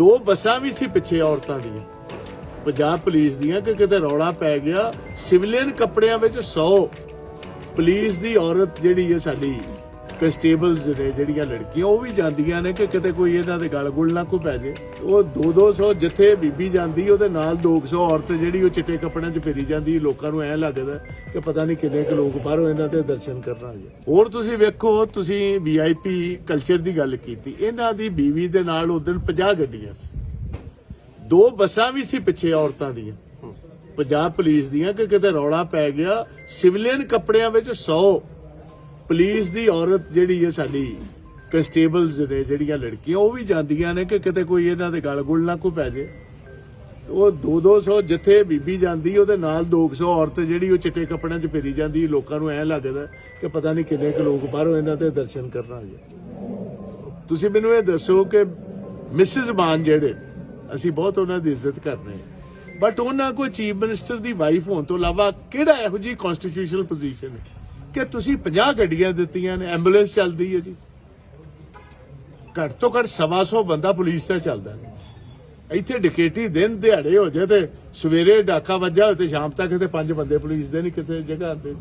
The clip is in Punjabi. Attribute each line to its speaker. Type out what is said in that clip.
Speaker 1: ਦੋ ਬੱਸਾਂ ਵੀ ਸੀ ਪਿੱਛੇ ਔਰਤਾਂ ਦੀਆਂ। ਪੰਜਾਬ ਪੁਲਿਸ ਦੀਆਂ, ਕਿ ਕਿਤੇ ਰੌਲਾ ਪੈ ਗਿਆ। ਸਿਵਲੀਅਨ ਕੱਪੜਿਆਂ ਵਿੱਚ 100 ਪੁਲਿਸ ਦੀ ਔਰਤ ਜਿਹੜੀ ਹੈ ਸਾਡੀ ਕਨਸਟੇਬਲਸ ਨੇ ਜਿਹੜੀਆਂ ਲੜਕੀਆਂ, ਉਹ ਵੀ ਜਾਂਦੀਆਂ ਨੇ ਕਿ ਕਿਤੇ ਕੋਈ ਇਹਨਾਂ ਦੇ ਗਲ ਗੁਲ ਨਾ ਕੋ ਪੈ ਜੇ। ਉਹ 2-200 ਜਿੱਥੇ ਬੀਬੀ ਜਾਂਦੀ, ਉਹਦੇ ਨਾਲ 200 ਔਰਤ ਜਿਹੜੀ ਉਹ ਚਿੱਟੇ ਕੱਪੜਿਆਂ 'ਚ ਫੇਰੀ ਜਾਂਦੀ, ਲੋਕਾਂ ਨੂੰ ਐ ਲੱਗਦਾ ਕਿ ਪਤਾ ਨਹੀਂ ਕਿੰਨੇ ਕੁ ਲੋਕ ਬਾਹਰੋਂ ਇਹਨਾਂ ਦੇ ਦਰਸ਼ਨ ਕਰਨ ਆ। ਗਏ ਹੋਰ ਤੁਸੀਂ ਵੇਖੋ, ਤੁਸੀਂ ਵੀਆਈਪੀ ਕਲਚਰ ਦੀ ਗੱਲ ਕੀਤੀ, ਇਹਨਾਂ ਦੀ ਬੀਵੀ ਦੇ ਨਾਲ ਉਸ ਦਿਨ 50 ਗੱਡੀਆਂ ਸੀ। ਦੋ ਬੱਸਾਂ ਵੀ ਸੀ ਪਿੱਛੇ ਔਰਤਾਂ ਦੀਆਂ। ਪੰਜਾਬ ਪੁਲਿਸ ਦੀਆਂ ਕਿ ਕਿਤੇ ਰੌਲਾ ਪੈ ਗਿਆ, ਸਿਵਲੀਅਨ ਕੱਪੜਿਆਂ ਵਿੱਚ 100 ਪੁਲਿਸ ਦੀ ਔਰਤ ਜਿਹੜੀ ਹੈ ਸਾਡੀ ਕਨਸਟੇਬਲਸ ਨੇ, ਜਿਹੜੀਆਂ ਲੜਕੀਆਂ, ਉਹ ਵੀ ਜਾਂਦੀਆਂ ਨੇ ਕਿ ਕਿਤੇ ਕੋਈ ਇਹਨਾਂ ਦੇ ਗਲ ਗੁਲ ਨਾ ਕੋ ਪੈ ਜੇ। ਉਹ 2-200 ਜਿੱਥੇ ਬੀਬੀ ਜਾਂਦੀ, ਉਹਦੇ ਨਾਲ 200 ਔਰਤ ਜਿਹੜੀ ਉਹ ਚਿੱਟੇ ਕੱਪੜਿਆਂ 'ਚ ਫੇਰੀ ਜਾਂਦੀ, ਲੋਕਾਂ ਨੂੰ ਐ ਲੱਗਦਾ ਕਿ ਪਤਾ ਨਹੀਂ ਕਿੰਨੇ ਕੁ ਲੋਕ ਬਾਹਰੋਂ ਇਹਨਾਂ ਦੇ ਦਰਸ਼ਨ ਕਰਨ ਆ। ਗਏ ਤੁਸੀਂ ਮੈਨੂੰ ਇਹ ਦੱਸੋ ਕਿ ਮਿਸਿਸ ਮਾਨ ਜਿਹੜੇ, ਅਸੀਂ ਬਹੁਤ ਉਹਨਾਂ ਦੀ ਇੱਜ਼ਤ ਕਰਦੇ ਹਾਂ। ਬਟ ਉਹਨਾਂ ਕੋਈ ਚੀਫ ਮਿਨਿਸਟਰ ਦੀ ਵਾਈਫ ਹੋਣ ਤੋਂ ਇਲਾਵਾ ਕਿਹੜਾ ਇਹੋ ਜੀ ਕਨਸਟੀਟਿਊਸ਼ਨਲ ਪੋਜੀਸ਼ਨ ਹੈ? ਕਿ ਤੁਸੀਂ 50 ਗੱਡੀਆਂ ਦਿੱਤੀਆਂ ਨੇ, ਐਂਬੂਲੈਂਸ ਚੱਲਦੀ ਹੈ ਜੀ। ਘੱਟ ਤੋਂ ਘੱਟ ਸਵਾ ਸੌ ਬੰਦਾ ਪੁਲਿਸ ਦਾ ਚੱਲਦਾ ਇੱਥੇ ਡਕੇਟੀ ਦਿਨ ਦਿਹਾੜੇ ਹੋ ਜਾਏ ਤੇ ਸਵੇਰੇ ਡਾਕਾ ਵੱਜਾ ਹੋਏ ਤੇ ਸ਼ਾਮ ਤੱਕ ਤੇ ਪੰਜ ਬੰਦੇ ਪੁਲਿਸ ਦੇ ਨਹੀਂ ਕਿਸੇ ਜਗ੍ਹਾ ਤੇ।